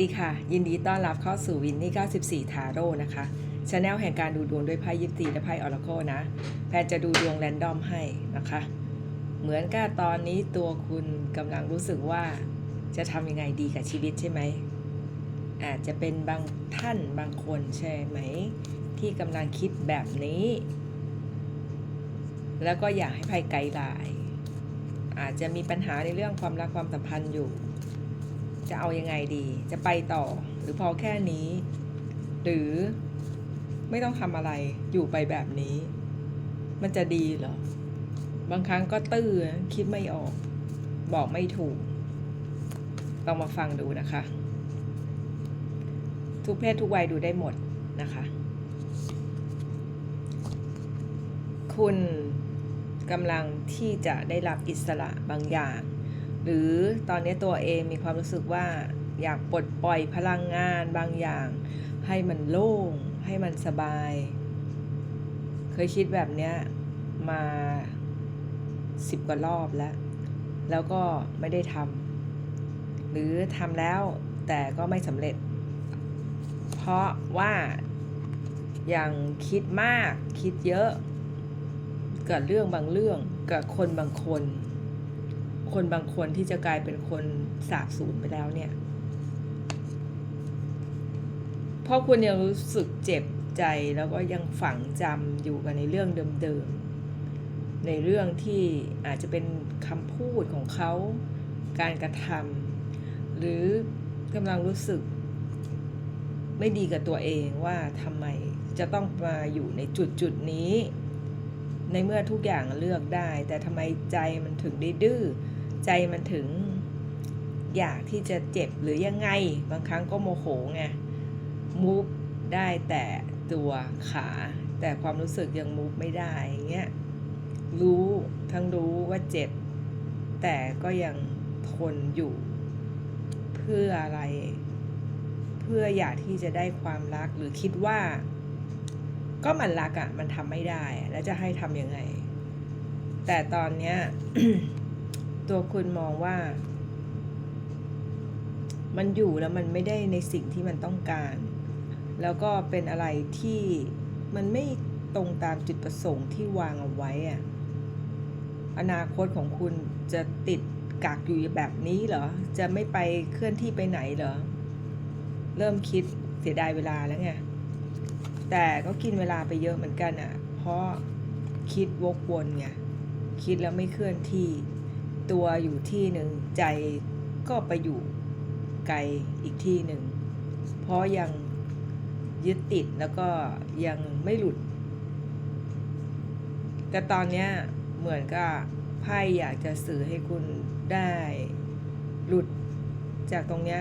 ดีค่ะ ยินดีต้อนรับเข้าสู่วินนี่94 ทาโร่นะคะชาแนลแห่งการดูดวงด้วยไพ่ยิปซีและไพ่ออร์โคนะ แพนจะดูดวงแรนดอมให้นะคะ เหมือนกับตอนนี้ตัวคุณกำลังรู้สึกว่าจะทำยังไงดีกับชีวิตใช่ไหม อาจจะเป็นบางท่านบางคนใช่ไหม ที่กำลังคิดแบบนี้ แล้วก็อยากให้ไพ่ไกด์ไลน์อาจจะมีปัญหาในเรื่องความรักความสัมพันธ์อยู่ จะเอายังไงดี จะไปต่อหรือพอแค่นี้ หรือไม่ต้องทำอะไรอยู่ไปแบบนี้ มันจะดีเหรอ บางครั้งก็ตื้อคิดไม่ออก บอกไม่ถูกลองมาฟังดูนะคะ ทุกเพศทุกวัยดูได้หมดนะคะ คุณกำลังที่จะได้รับอิสระบางอย่าง หรือตอนนี้ตัวเองมีความรู้สึกว่าอยากปลดปล่อยพลังงานบางอย่าง ให้มันโล่ง ให้มันสบาย เคยคิดแบบเนี้ยมาสิบกว่ารอบแล้ว แล้วก็ไม่ได้ทำหรือทำแล้วแต่ก็ไม่สำเร็จ เพราะว่ายังคิดมากคิดเยอะกับเรื่องบางเรื่องกับคนบางคน คนบางคนที่จะกลายเป็นคนสาบสูญไปแล้วเนี่ย เพราะคุณยังรู้สึกเจ็บใจแล้วก็ยังฝังจำอยู่กับในเรื่องเดิมๆ ในเรื่องที่อาจจะเป็นคำพูดของเขา การกระทำหรือกำลังรู้สึก ไม่ดีกับตัวเองว่าทำไมจะต้องมาอยู่ในจุดจุดนี้ ในเมื่อทุกอย่างเลือกได้ แต่ทำไมใจมันถึงได้ดื้อ ใจมันถึงอยากที่จะเจ็บหรือยังไง บางครั้งก็โมโหไงมูฟได้แต่ตัวขา แต่ความรู้สึกยังมูฟไม่ได้อย่างเงี้ยรู้ทั้งรู้ว่าเจ็บ แต่ก็ยังทนอยู่ เพื่ออะไร เพื่ออยากที่จะได้ความรักหรือคิดว่า ก็มันรักอะ่ะ มันทำไม่ได้ แล้วจะให้ทำยังไง แต่ตอนเนี้ย ตัวคุณมองว่า มันอยู่แล้วมันไม่ได้ในสิ่งที่มันต้องการ แล้วก็เป็นอะไรที่มันไม่ตรงตามจุดประสงค์ที่วางเอาไว้อะอนาคตของคุณจะติดกักอยู่แบบนี้เหรอ จะไม่ไปเคลื่อนที่ไปไหนเหรอ เริ่มคิดเสียดายเวลาแล้วไง แต่ก็กินเวลาไปเยอะเหมือนกันอะ เพราะคิดวกวนไง คิดแล้วไม่เคลื่อนที่ ตัวอยู่ที่หนึ่งใจก็ไปอยู่ไกลอีกที่หนึ่ง เพราะยังยึดติดแล้วก็ยังไม่หลุด แต่ตอนนี้เหมือนกับไพ่อยากจะสื่อให้คุณได้หลุดจากตรงนี้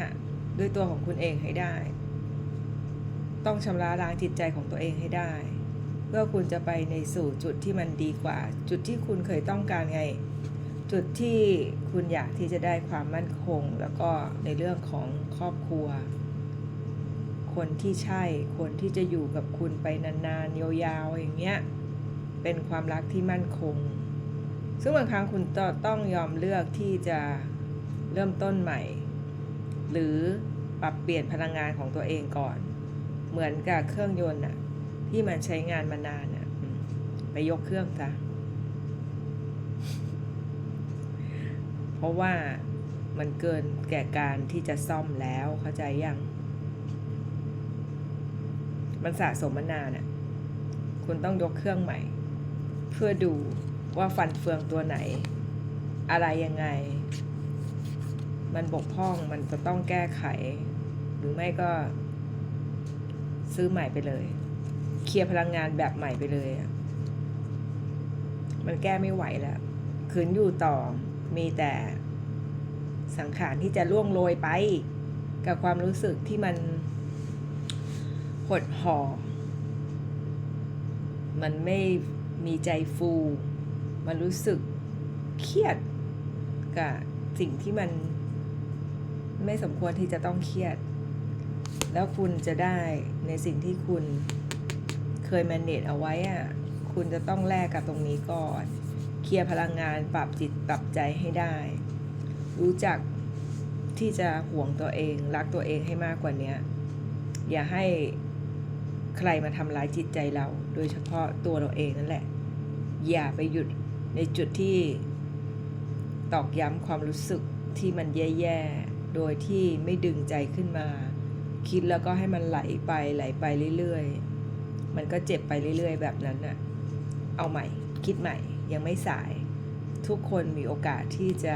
ด้วยตัวของคุณเองให้ได้ ต้องชำระล้างจิตใจของตัวเองให้ได้ เพื่อคุณจะไปในสู่จุดที่มันดีกว่า จุดที่คุณเคยต้องการไง จุดที่คุณอยากที่จะได้ความมั่นคง แล้วก็ในเรื่องของครอบครัว คนที่ใช่ คนที่จะอยู่กับคุณไปนานๆ ยาวๆ อย่างเงี้ย เป็นความรักที่มั่นคง ซึ่งบางครั้งคุณต้องยอมเลือกที่จะเริ่มต้นใหม่ หรือปรับเปลี่ยนพลังงานของตัวเองก่อน เหมือนกับเครื่องยนต์อะที่มันใช้งานมานานอะไปยกเครื่องซะ เพราะว่ามันเกินแก่การที่จะซ่อมแล้วเข้าใจยัง มันสะสมมานานอะคุณต้องยกเครื่องใหม่ เพื่อดูว่าฟันเฟืองตัวไหน อะไรยังไง มันบกพร่องมันจะต้องแก้ไข หรือไม่ก็ ซื้อใหม่ไปเลย เคลียร์พลังงานแบบใหม่ไปเลยอะมันแก้ไม่ไหวแล้วคืนอยู่ต่อ มีแต่สังขารที่จะล่วงโรยไป กับความรู้สึกที่มันหดห่อ มันไม่มีใจฟู มันรู้สึกเครียดกับสิ่งที่มันไม่สมควรที่จะต้องเครียด แล้วคุณจะได้ในสิ่งที่คุณเคยแมนเนจเอาไว้อะคุณจะต้องแลกกับตรงนี้ก่อน เคลียร์พลังงานปรับจิตปรับใจให้ได้ รู้จักที่จะห่วงตัวเอง รักตัวเองให้มากกว่านี้อย่าให้ใครมาทำร้ายจิตใจเรา โดยเฉพาะตัวเราเองนั่นแหละ อย่าไปหยุดในจุดที่ตอกย้ำความรู้สึกที่มันแย่ๆ โดยที่ไม่ดึงใจขึ้นมา คิดแล้วก็ให้มันไหลไปไหลไปเรื่อยๆ มันก็เจ็บไปเรื่อยๆ แบบนั้นน่ะ เอาใหม่ คิดใหม่ ยังไม่สาย ทุกคนมีโอกาสที่จะ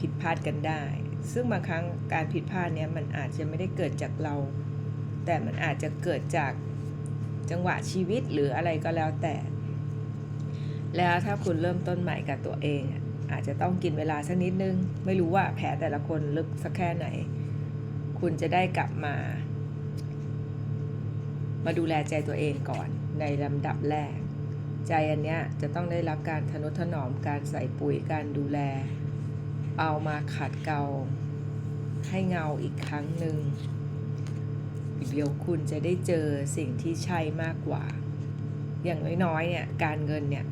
ผิดพลาดกันได้ ซึ่งบางครั้งการผิดพลาดเนี้ยมันอาจจะไม่ได้เกิดจากเรา แต่มันอาจจะเกิดจากจังหวะชีวิตหรืออะไรก็แล้วแต่ แล้วถ้าคุณเริ่มต้นใหม่กับตัวเองอะอาจจะต้องกินเวลาสักนิดนึง ไม่รู้ว่าแผลแต่ละคนลึกสักแค่ไหน คุณจะได้กลับมา มาดูแลใจตัวเองก่อนในลำดับแรก ใจอันเนี้ยจะต้องได้รับการทนุถนอมการใส่ปุ๋ยการดูแล เอามาขัดเกลาให้เงาอีกครั้งหนึ่งเดี๋ยวคุณจะได้เจอสิ่งที่ใช่มากกว่า อย่างน้อยๆเนี่ยการเงินเนี่ย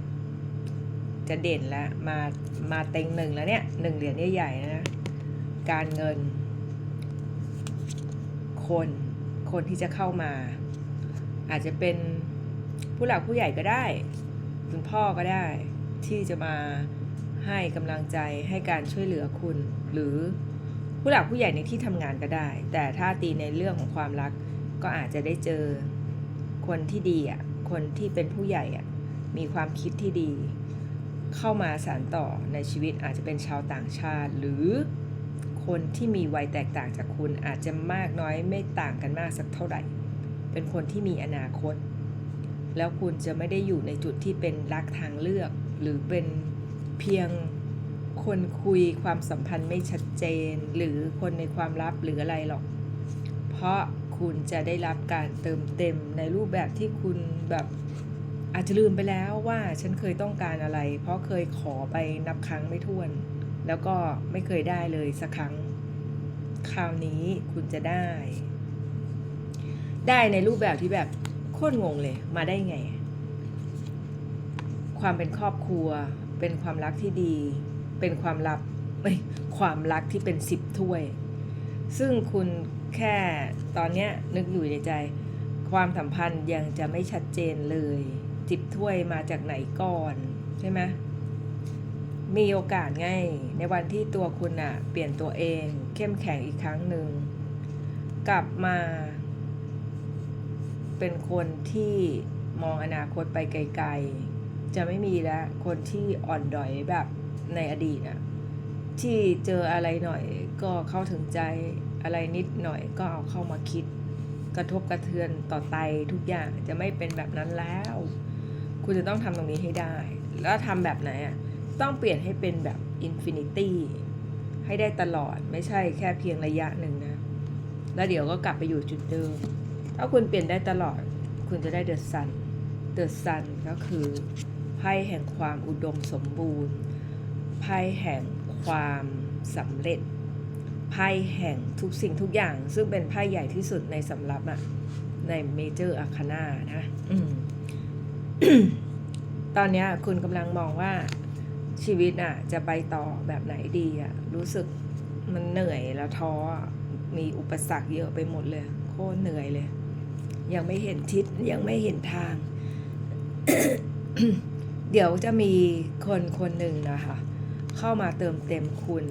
จะเด่นแล้วมามาเต็งหนึ่งแล้วเนี่ยหนึ่งเหรียญใหญ่ๆนะการเงิน คนคนที่จะเข้ามา อาจจะเป็นผู้หลักผู้ใหญ่ก็ได้ คุณพ่อก็ได้ ที่จะมาให้กำลังใจให้การช่วยเหลือคุณ หรือผู้หลักผู้ใหญ่ในที่ทำงานก็ได้ แต่ถ้าตีในเรื่องของความรักก็อาจจะได้เจอคนที่ดีอะคนที่เป็นผู้ใหญ่อะมีความคิดที่ดี เข้ามาสานต่อในชีวิตอาจจะเป็นชาวต่างชาติ หรือคนที่มีวัยแตกต่างจากคุณอาจจะมากน้อยไม่ต่างกันมากสักเท่าไหร่ เป็นคนที่มีอนาคต แล้วคุณจะไม่ได้อยู่ในจุดที่เป็นรักทางเลือก หรือเป็นเพียงคนคุยความสัมพันธ์ไม่ชัดเจน หรือคนในความลับหรืออะไรหรอก เพราะคุณจะได้รับการเติมเต็มในรูปแบบที่คุณแบบอาจจะลืมไปแล้วว่าฉันเคยต้องการอะไร เพราะเคยขอไปนับครั้งไม่ถ้วน แล้วก็ไม่เคยได้เลยสักครั้ง คราวนี้คุณจะได้ ได้ในรูปแบบที่แบบ ตรงงเลยมาได้ไง ความเป็นครอบครัว เป็นความรักที่ดี เป็นความลับเอ้ยความรักที่เป็นสิบถ้วย ซึ่งคุณแค่ตอนเนี้ยนึกอยู่ในใจ ความสัมพันธ์ยังจะไม่ชัดเจนเลยจิบถ้วยมาจากไหนก่อนใช่ไหมมีโอกาสไงในวันที่ตัวคุณอะเปลี่ยนตัวเอง เข้มแข็งอีกครั้งหนึ่งกลับมา เป็นคนที่มองอนาคตไปไกลๆ จะไม่มีแล้วคนที่อ่อนดอยแบบในอดีตอะที่เจออะไรหน่อยก็เข้าถึงใจอะไรนิดหน่อยก็เอาเข้ามาคิด กระทบกระเทือนต่อไตทุกอย่างจะไม่เป็นแบบนั้นแล้ว คุณจะต้องทำตรงนี้ให้ได้ แล้วทำแบบไหนอะต้องเปลี่ยนให้เป็นแบบอินฟินิตี้ให้ได้ตลอดไม่ใช่แค่เพียงระยะหนึ่งนะ แล้วเดี๋ยวก็กลับไปอยู่จุดเดิม ถ้าคุณเปลี่ยนได้ตลอด คุณจะได้เดอะซัน เดอะซันก็คือไพ่แห่งความอุดมสมบูรณ์ ไพ่แห่งความสำเร็จ ไพ่แห่งทุกสิ่งทุกอย่าง ซึ่งเป็นไพ่ใหญ่ที่สุดในสำรับอะในเมเจอร์อาคานานะอืมตอนเนี้ยคุณกำลังมองว่าชีวิตอะจะไปต่อแบบไหนดีอะรู้สึกมันเหนื่อยแล้วท้ออะมีอุปสรรคเยอะไปหมดเลย โคตรเหนื่อยเลย ยังไม่เห็นทิศยังไม่เห็นทาง เดี๋ยวจะมีคนคนหนึ่งนะคะ เข้ามาเติมเต็มคุณ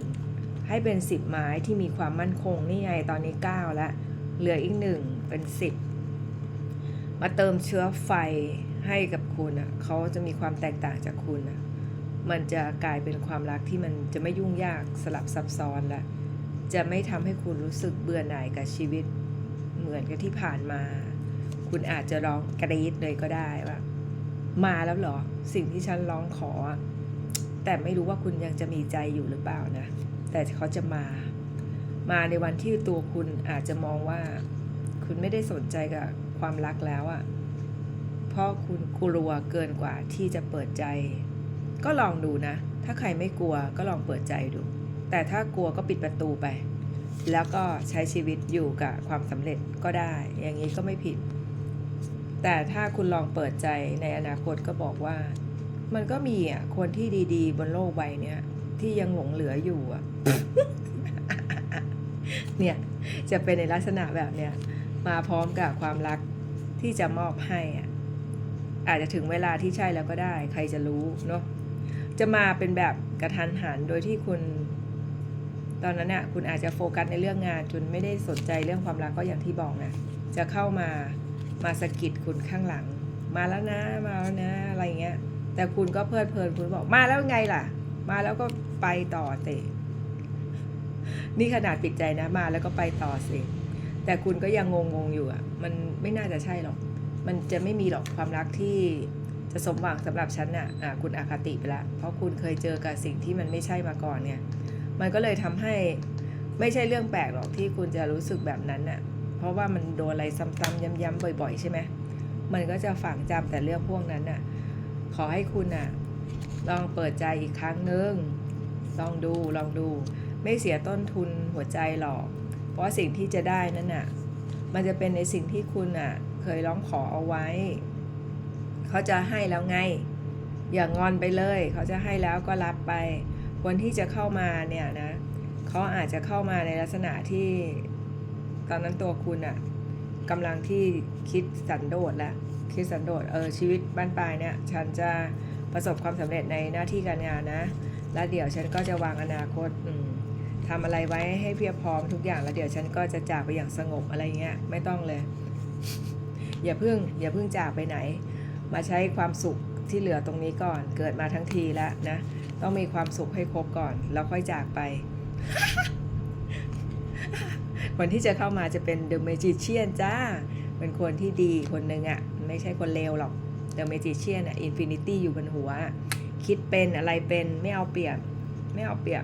ให้เป็นสิบไม้ที่มีความมั่นคงนี่ไงตอนนี้เก้าแล้วเหลืออีกหนึ่งเป็นสิบมาเติมเชื้อไฟให้กับคุณอะเขาจะมีความแตกต่างจากคุณอะมันจะกลายเป็นความรักที่มันจะไม่ยุ่งยากสลับซับซ้อนและจะไม่ทำให้คุณรู้สึกเบื่อหน่ายกับชีวิตเหมือนกับที่ผ่านมา คุณอาจจะร้องกรี๊ดเลยก็ได้ว่ามาแล้วเหรอ สิ่งที่ฉันร้องขอ แต่ไม่รู้ว่าคุณยังจะมีใจอยู่หรือเปล่านะ แต่เขาจะมา มาในวันที่ตัวคุณอาจจะมองว่า คุณไม่ได้สนใจกับความรักแล้วอะ่ะเพราะคุณกลัวเกินกว่าที่จะเปิดใจ ก็ลองดูนะ ถ้าใครไม่กลัวก็ลองเปิดใจดู แต่ถ้ากลัวก็ปิดประตูไป แล้วก็ใช้ชีวิตอยู่กับความสำเร็จก็ได้ อย่างนี้ก็ไม่ผิด แต่ถ้าคุณลองเปิดใจในอนาคตก็บอกว่า มันก็มีอะคนที่ดีๆ บนโลกใบเนี้ยที่ยังหลงเหลืออยู่อะ เนี่ย จะเป็นในลักษณะแบบเนี้ยมาพร้อมกับความรักที่จะมอบให้อะอาจจะถึงเวลาที่ใช่แล้วก็ได้ ใครจะรู้เนาะจะมาเป็นแบบกระทันหันโดยที่คุณ ตอนนั้นน่ะคุณอาจจะโฟกัสในเรื่องงานจนไม่ได้สนใจเรื่องความรักก็อย่างที่บอกนะจะเข้ามา มาสะกิดคุณข้างหลัง มาแล้วนะมาแล้วนะอะไรเงี้ย แต่คุณก็เพลิดเพลินคุณบอกมาแล้วไงล่ะ มาแล้วก็ไปต่อเตะนี่ขนาดปิดใจนะมาแล้วก็ไปต่อสิแต่คุณก็ยังงงๆอยู่อะ มันไม่น่าจะใช่หรอก มันจะไม่มีหรอกความรักที่จะสมหวังสำหรับฉันน่ะอะคุณอคติไปแล้วเพราะคุณเคยเจอกับสิ่งที่มันไม่ใช่มาก่อนเนี่ย มันก็เลยทำให้ไม่ใช่เรื่องแปลกหรอกที่คุณจะรู้สึกแบบนั้นน่ะ เพราะว่ามันโดนอะไรซ้ำๆย้ำๆบ่อย ๆ ใช่ไหมมันก็จะฝังจำแต่เรื่องพวกนั้นน่ะ ขอให้คุณน่ะ ลองเปิดใจอีกครั้งหนึ่งลองดูลองดู ไม่เสียต้นทุนหัวใจหรอก เพราะสิ่งที่จะได้นั่นน่ะ มันจะเป็นในสิ่งที่คุณน่ะ เคยร้องขอเอาไว้ เขาจะให้แล้วไง อย่างงอนไปเลย เขาจะให้แล้วก็รับไป คนที่จะเข้ามาเนี่ยนะ เขาอาจจะเข้ามาในลักษณะที่ ตอนนั้นตัวคุณอะกำลังที่คิดสันโดษแล้วคิดสันโดษเออชีวิตบ้านปลายเนี่ยฉันจะประสบความสำเร็จในหน้าที่การงานนะ แล้วเดี๋ยวฉันก็จะวางอนาคตอืมทำอะไรไว้ให้เพียบพร้อมทุกอย่าง แล้วเดี๋ยวฉันก็จะจากไปอย่างสงบอะไรเงี้ยไม่ต้องเลย อย่าเพิ่ง อย่าเพิ่งจากไปไหน มาใช้ความสุขที่เหลือตรงนี้ก่อน เกิดมาทั้งทีแล้วนะ ต้องมีความสุขให้ครบก่อน แล้วค่อยจากไป คนที่จะเข้ามาจะเป็น The Magician จ้า เป็นคนที่ดีคนหนึ่งอะ่ะ ไม่ใช่คนเลวหรอก The Magician อะ Infinity อยู่บนหัว คิดเป็นอะไรเป็นไม่เอาเปรียบ ไม่เอาเปรียบ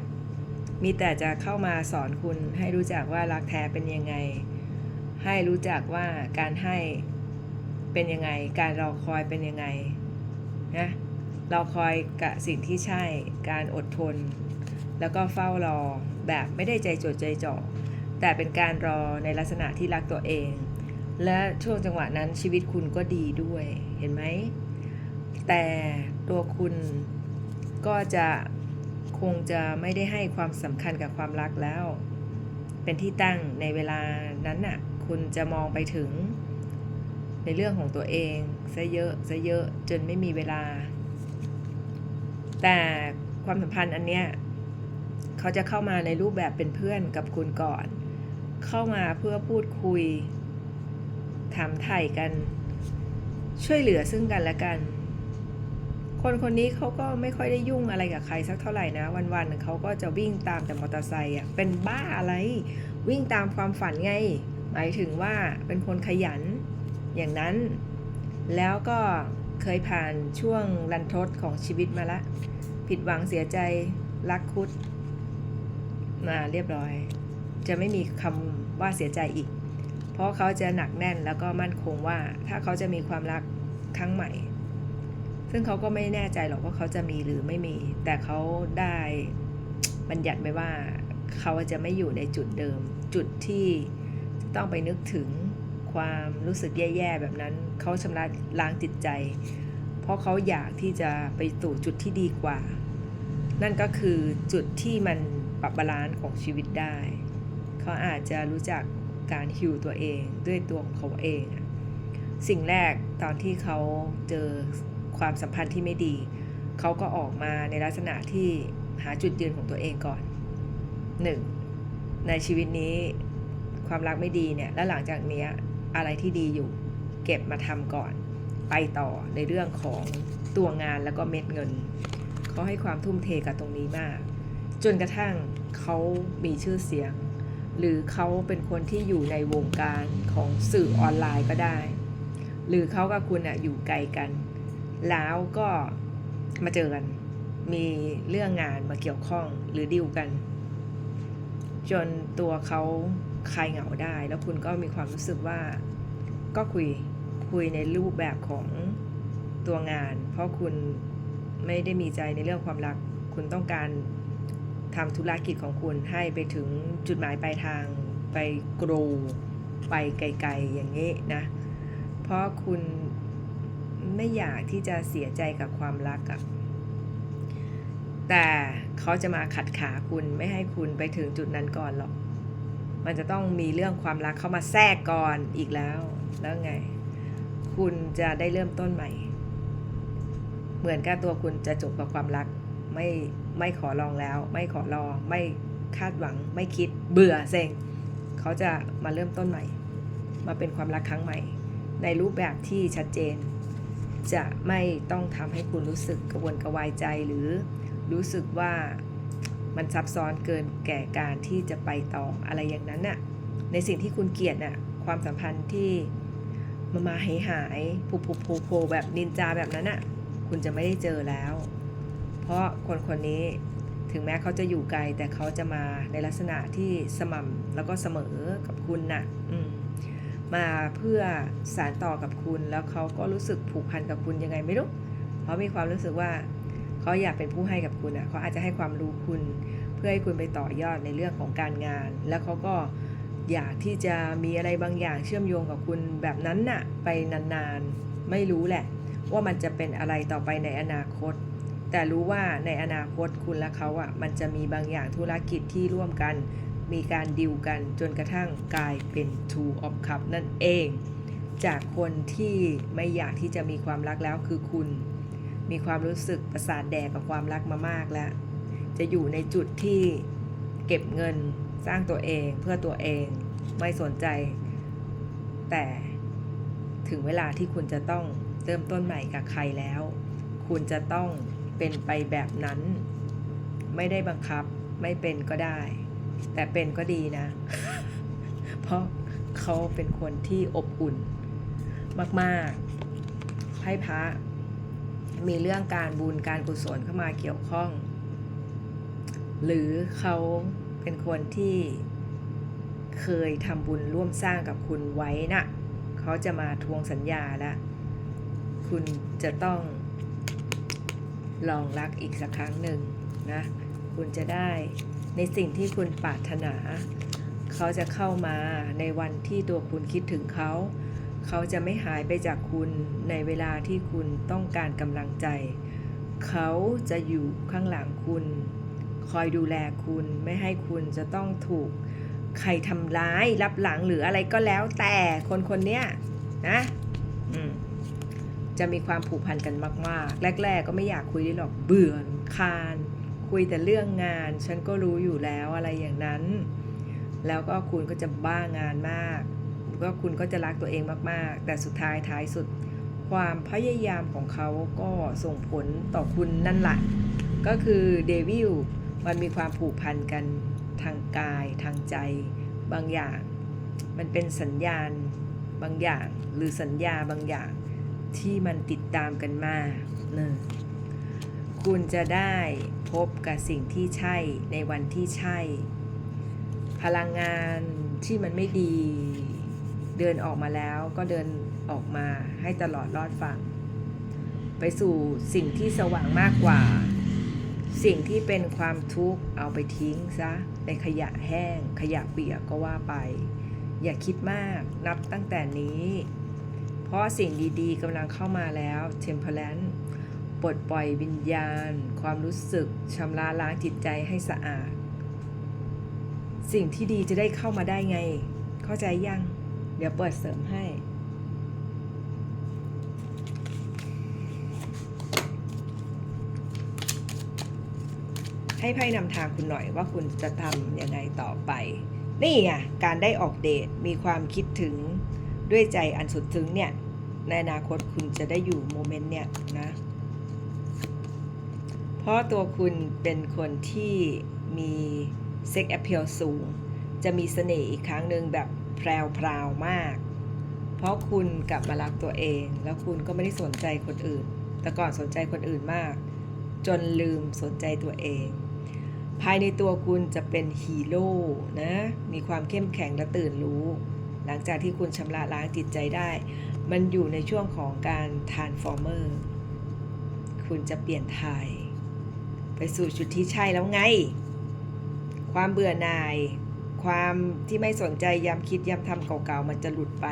มีแต่จะเข้ามาสอนคุณให้รู้จักว่ารักแท้เป็นยังไง ให้รู้จักว่าการให้เป็นยังไง การรอคอยเป็นยังไงนะรอคอยกับสิ่งที่ใช่การอดทน แล้วก็เฝ้ารอแบบไม่ได้ใจจดใจจ่อ แต่เป็นการรอในลักษณะที่รักตัวเอง และช่วงจังหวะนั้นชีวิตคุณก็ดีด้วยเห็นไหม แต่ตัวคุณก็จะคงจะไม่ได้ให้ความสำคัญกับความรักแล้ว เป็นที่ตั้งในเวลานั้นน่ะ คุณจะมองไปถึง ในเรื่องของตัวเองซะเยอะซะเยอะจนไม่มีเวลา แต่ความสัมพันธ์อันเนี้ยเขาจะเข้ามาในรูปแบบเป็นเพื่อนกับคุณก่อน เข้ามาเพื่อพูดคุย ถามไถ่กัน ช่วยเหลือซึ่งกันและกัน คนคนนี้เขาก็ไม่ค่อยได้ยุ่งอะไรกับใครสักเท่าไหร่นะ วันๆเขาก็จะวิ่งตามแต่มอเตอร์ไซค์อะเป็นบ้าอะไร วิ่งตามความฝันไง หมายถึงว่าเป็นคนขยันอย่างนั้น แล้วก็เคยผ่านช่วงรันทดของชีวิตมาละ ผิดหวังเสียใจรักคุดมาเรียบร้อย จะไม่มีคำว่าเสียใจอีก เพราะเขาจะหนักแน่นแล้วก็มั่นคงว่าถ้าเขาจะมีความรักครั้งใหม่ ซึ่งเขาก็ไม่แน่ใจหรอกว่าเขาจะมีหรือไม่มี แต่เขาได้บัญญัติไว้ว่าเขาจะไม่อยู่ในจุดเดิม จุดที่ต้องไปนึกถึงความรู้สึกแย่ๆแบบนั้น เขาชำระล้างจิตใจ เพราะเขาอยากที่จะไปสู่จุดที่ดีกว่า นั่นก็คือจุดที่มันปรับบาลานซ์ของชีวิตได้ เขาอาจจะรู้จักการฮิวตัวเองด้วยตัวของเขาเอง สิ่งแรกตอนที่เขาเจอความสัมพันธ์ที่ไม่ดี เขาก็ออกมาในลักษณะที่หาจุดยืนของตัวเองก่อนหนึ่งในชีวิตนี้ความรักไม่ดีเนี่ย แล้วหลังจากนี้อะไรที่ดีอยู่ เก็บมาทำก่อน ไปต่อในเรื่องของตัวงานแล้วก็เม็ดเงิน เขาให้ความทุ่มเทกับตรงนี้มาก จนกระทั่งเขามีชื่อเสียง หรือเขาเป็นคนที่อยู่ในวงการของสื่อออนไลน์ก็ได้ หรือเขากับคุณอะอยู่ไกลกัน แล้วก็มาเจอกัน มีเรื่องงานมาเกี่ยวข้องหรือดิวกัน จนตัวเขาคลายเหงาได้ แล้วคุณก็มีความรู้สึกว่าก็คุยคุยในรูปแบบของตัวงาน เพราะคุณไม่ได้มีใจในเรื่องความรัก คุณต้องการ ทำธุรกิจของคุณให้ไปถึงจุดหมายปลายทางไปกรไปไกลๆอย่างนี้นะ เพราะคุณไม่อยากที่จะเสียใจกับความรักอะแต่เขาจะมาขัดขาคุณไม่ให้คุณไปถึงจุดนั้นก่อนหรอก มันจะต้องมีเรื่องความรักเข้ามาแทรกก่อนอีกแล้ว แล้วไง คุณจะได้เริ่มต้นใหม่ เหมือนกับตัวคุณจะจบกับความรัก ไม่ไม่ขอลองแล้ว ไม่ขอรอไม่คาดหวัง ไม่คิดเบื่อเซ็งเขาจะมาเริ่มต้นใหม่ มาเป็นความรักครั้งใหม่ ในรูปแบบที่ชัดเจน จะไม่ต้องทำให้คุณรู้สึกกระวนกระวายใจหรือรู้สึกว่ามันซับซ้อนเกินแก่การที่จะไปต่ออะไรอย่างนั้นน่ะในสิ่งที่คุณเกลียดน่ะความสัมพันธ์ที่มามาหายหายผูผูผูโผล่แบบนินจาแบบนั้นน่ะ คุณจะไม่ได้เจอแล้ว เพราะคนคนนี้ถึงแม้เขาจะอยู่ไกลแต่เขาจะมาในลักษณะที่สม่ำแล้วก็เสมอกับคุณน่ะอืมมาเพื่อสารต่อกับคุณแล้วเขาก็รู้สึกผูกพันกับคุณยังไงไม่รู้เขามีความรู้สึกว่าเขาอยากเป็นผู้ให้กับคุณอะเขาอาจจะให้ความรู้คุณ เพื่อให้คุณไปต่อยอดในเรื่องของการงาน แล้วเขาก็อยากที่จะมีอะไรบางอย่างเชื่อมโยงกับคุณแบบนั้นน่ะไปนานๆไม่รู้แหละ ว่ามันจะเป็นอะไรต่อไปในอนาคต แต่รู้ว่าในอนาคตคุณและเขาอะมันจะมีบางอย่างธุรกิจที่ร่วมกัน มีการดิวกันจนกระทั่งกลายเป็น two of cup นั่นเอง จากคนที่ไม่อยากที่จะมีความรักแล้วคือคุณ มีความรู้สึกประสาทแดกกับความรักมามากแล้ว จะอยู่ในจุดที่เก็บเงินสร้างตัวเองเพื่อตัวเองไม่สนใจ แต่ถึงเวลาที่คุณจะต้องเริ่มต้นใหม่กับใครแล้ว คุณจะต้อง เป็นไปแบบนั้น ไม่ได้บังคับ ไม่เป็นก็ได้ แต่เป็นก็ดีนะ เพราะเขาเป็นคนที่อบอุ่น มากๆไพ่พระมีเรื่องการบุญการกุศลเข้ามาเกี่ยวข้อง หรือเขาเป็นคนที่เคยทำบุญร่วมสร้างกับคุณไว้นะเขาจะมาทวงสัญญาแล้วคุณจะต้อง ลองรักอีกสักครั้งหนึ่งนะ คุณจะได้ในสิ่งที่คุณปรารถนา เขาจะเข้ามาในวันที่ตัวคุณคิดถึงเขา เขาจะไม่หายไปจากคุณในเวลาที่คุณต้องการกำลังใจ เขาจะอยู่ข้างหลังคุณ คอยดูแลคุณไม่ให้คุณจะต้องถูกใครทำร้ายรับหลังหรืออะไรก็แล้วแต่คนคนเนี้ยนะ อืม จะมีความผูกพันกันมากๆ แรก ๆ ก็ไม่อยากคุยด้วยหรอกเบื่อคาญคุยแต่เรื่องงาน ฉันก็รู้อยู่แล้วอะไรอย่างนั้น แล้วก็คุณก็จะบ้างานมาก ก็คุณก็จะรักตัวเองมากๆ แต่สุดท้ายท้ายสุด ความพยายามของเขาก็ส่งผลต่อคุณนั่นแหละก็คือเดวิลมันมีความผูกพันกันทางกายทางใจบางอย่าง มันเป็นสัญญาณบางอย่าง หรือสัญญาบางอย่าง ที่มันติดตามกันมาเนอะคุณจะได้พบกับสิ่งที่ใช่ในวันที่ใช่ พลังงานที่มันไม่ดี เดินออกมาแล้วก็เดินออกมาให้ตลอดรอดฝั่ง ไปสู่สิ่งที่สว่างมากกว่า สิ่งที่เป็นความทุกข์เอาไปทิ้งซะในขยะแห้ง ขยะเปียกก็ว่าไป อย่าคิดมากนับตั้งแต่นี้ เพราะสิ่งดีๆกำลังเข้ามาแล้วเทมเพลนปลดปล่อยวิญญาณ ความรู้สึกชำระล้างจิตใจให้สะอาด สิ่งที่ดีจะได้เข้ามาได้ไง เข้าใจยัง เดี๋ยวเปิดเสริมให้ให้ไพ่นำทางคุณหน่อยว่าคุณจะทำยังไงต่อไป นี่ไงการได้ออกเดทมีความคิดถึง ด้วยใจอันสุดซึ้งเนี่ยในอนาคตคุณจะได้อยู่โมเมนต์เนี่ยนะเพราะตัวคุณเป็นคนที่มีเซ็กแอ p เ a l สูง จะมีเสน่ห์อีกครั้งหนึ่งแบบแพรวๆมาก เพราะคุณกลับมารักตัวเอง แล้วคุณก็ไม่ได้สนใจคนอื่น แต่ก่อนสนใจคนอื่นมาก จนลืมสนใจตัวเอง ภายในตัวคุณจะเป็นฮีโร่นะ มีความเข้มแข็งและตื่นรู้ หลังจากที่คุณชำระล้างจิตใจได้ มันอยู่ในช่วงของการทานฟอร์เมอร์ คุณจะเปลี่ยนไทยไปสู่จุดที่ใช่แล้วไง ความเบื่อหน่าย ความที่ไม่สนใจย้ำคิดย้ำทำเก่าๆ มันจะหลุดไป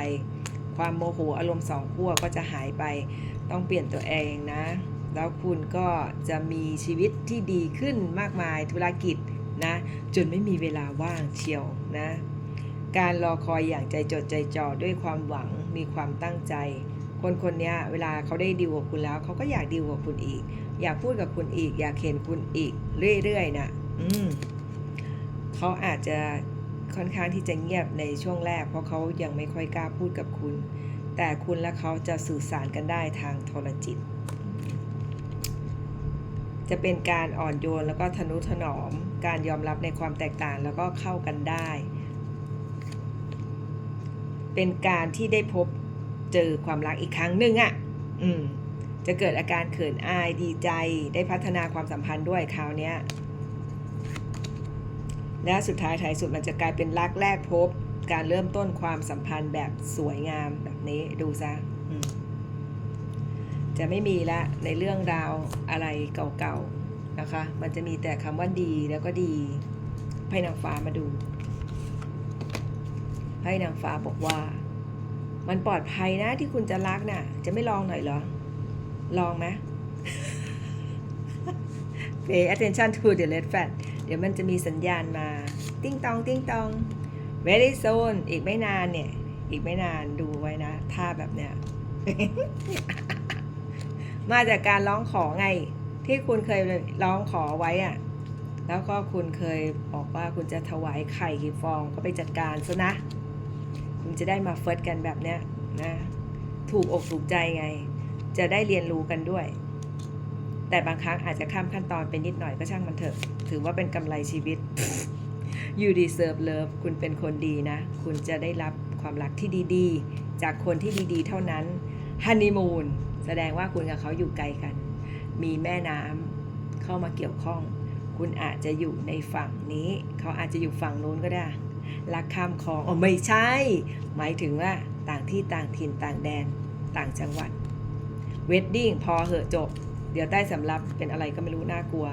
ความโมโหอารมณ์สองขั้วก็จะหายไป ต้องเปลี่ยนตัวเองนะ แล้วคุณก็จะมีชีวิตที่ดีขึ้นมากมายธุรกิจนะ จนไม่มีเวลาว่างเชียวนะ การรอคอยอย่างใจจดใจจ่อด้วยความหวังมีความตั้งใจ คนคนนี้เวลาเขาได้ดีลกับคุณแล้ว เขาก็อยากดีลกับคุณอีก อยากพูดกับคุณอีก อยากเห็นคุณอีก เรื่อยๆนะอืมเขาอาจจะค่อนข้างที่จะเงียบในช่วงแรก เพราะเขายังไม่ค่อยกล้าพูดกับคุณ แต่คุณและเขาจะสื่อสารกันได้ทางโทรจิต จะเป็นการอ่อนโยนแล้วก็ทนุถนอม การยอมรับในความแตกต่างแล้วก็เข้ากันได้ เป็นการที่ได้พบเจอความรักอีกครั้งหนึ่งอะ่ะ อืม จะเกิดอาการเขินอายดีใจ ได้พัฒนาความสัมพันธ์ด้วยคราวเนี้ย และสุดท้ายท้ายสุดมันจะกลายเป็นรักแรกพบ การเริ่มต้นความสัมพันธ์แบบสวยงามแบบนี้ดูซะจะไม่มีละในเรื่องราวอะไรเก่าๆนะคะ มันจะมีแต่คำว่าดีแล้วก็ดีให้นางฟ้ามาดู ให้นางฟ้าบอกว่า มันปลอดภัยนะที่คุณจะรักน่ะ จะไม่ลองหน่อยเหรอ ลองไหม Pay attention to the red flag เดี๋ยวมันจะมีสัญญาณมา ติ้งตอง ติ้งตอง very soon อีกไม่นานเนี่ย อีกไม่นานดูไว้นะท่าแบบเนี้ย มาจากการร้องขอไง ที่คุณเคยร้องขอไว้อะแล้วก็คุณเคยบอกว่าคุณจะถวายไข่กี่ฟองก็ไปจัดการซะนะ คุณจะได้มาเฟิร์สกันแบบเนี้ยนะถูกอกถูกใจไง จะได้เรียนรู้กันด้วย แต่บางครั้งอาจจะข้ามขั้นตอนไปนิดหน่อยก็ช่างมันเถอะ ถือว่าเป็นกำไรชีวิต you deserve love คุณเป็นคนดีนะ คุณจะได้รับความรักที่ดีๆ จากคนที่ดีๆ เท่านั้นฮันนีมูนแสดงว่าคุณกับเขาอยู่ไกลกัน มีแม่น้ำเข้ามาเกี่ยวข้อง คุณอาจจะอยู่ในฝั่งนี้ เขาอาจจะอยู่ฝั่งนู้นก็ได้ รักข้ามคลองอ๋อไม่ใช่ หมายถึงว่าต่างที่ต่างถิ่นต่างแดนต่างจังหวัดเวดดิ้งพอเหอะจบ เดี๋ยวใต้สำรับเป็นอะไรก็ไม่รู้น่ากลัว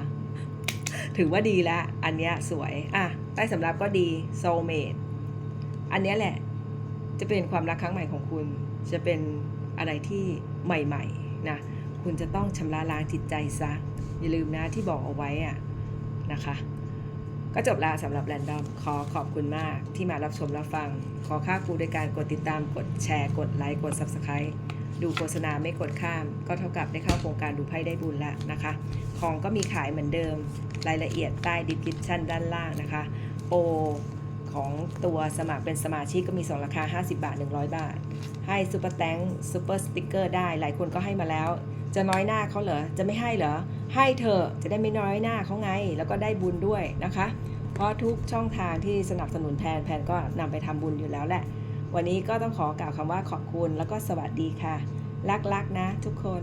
ถือว่าดีแล้ว อันเนี้ยสวย อะ ใต้สำรับก็ดีโซเมดอันเนี้ยแหละ จะเป็นความรักครั้งใหม่ของคุณ จะเป็นอะไรที่ใหม่ๆนะคุณจะต้องชำระล้างจิตใจซะ อย่าลืมนะที่บอกเอาไว้อะนะคะ ก็จบและสำหรับแรนดอมขอขอบคุณมากที่มารับชมรับฟัง ขอค่าครูโดยการกดติดตามกดแชร์ กดไลค์กด Subscribe ดูโฆษณาไม่กดข้าม ก็เท่ากับได้เข้าโครงการดูไพ่ได้บุญแล้วนะคะ ของก็มีขายเหมือนเดิม รายละเอียดใต้ดีคริปชั่นด้านล่างนะคะโปรของตัวสมัครเป็นสมาชิกก็มี 2 ราคา 50 บาท 100 บาท ให้ซูเปอร์แตงซูเปอร์สติกเกอร์ได้ หลายคนก็ให้มาแล้ว จะน้อยหน้าเขาเหรอ จะไม่ให้เหรอ ให้เธอจะได้ไม่น้อยหน้าเขาไง แล้วก็ได้บุญด้วยนะคะ เพราะทุกช่องทางที่สนับสนุนแพนแพนก็นำไปทำบุญอยู่แล้วแหละ วันนี้ก็ต้องขอกล่าวคำว่าขอบคุณแล้วก็สวัสดีค่ะ รักๆนะทุกคน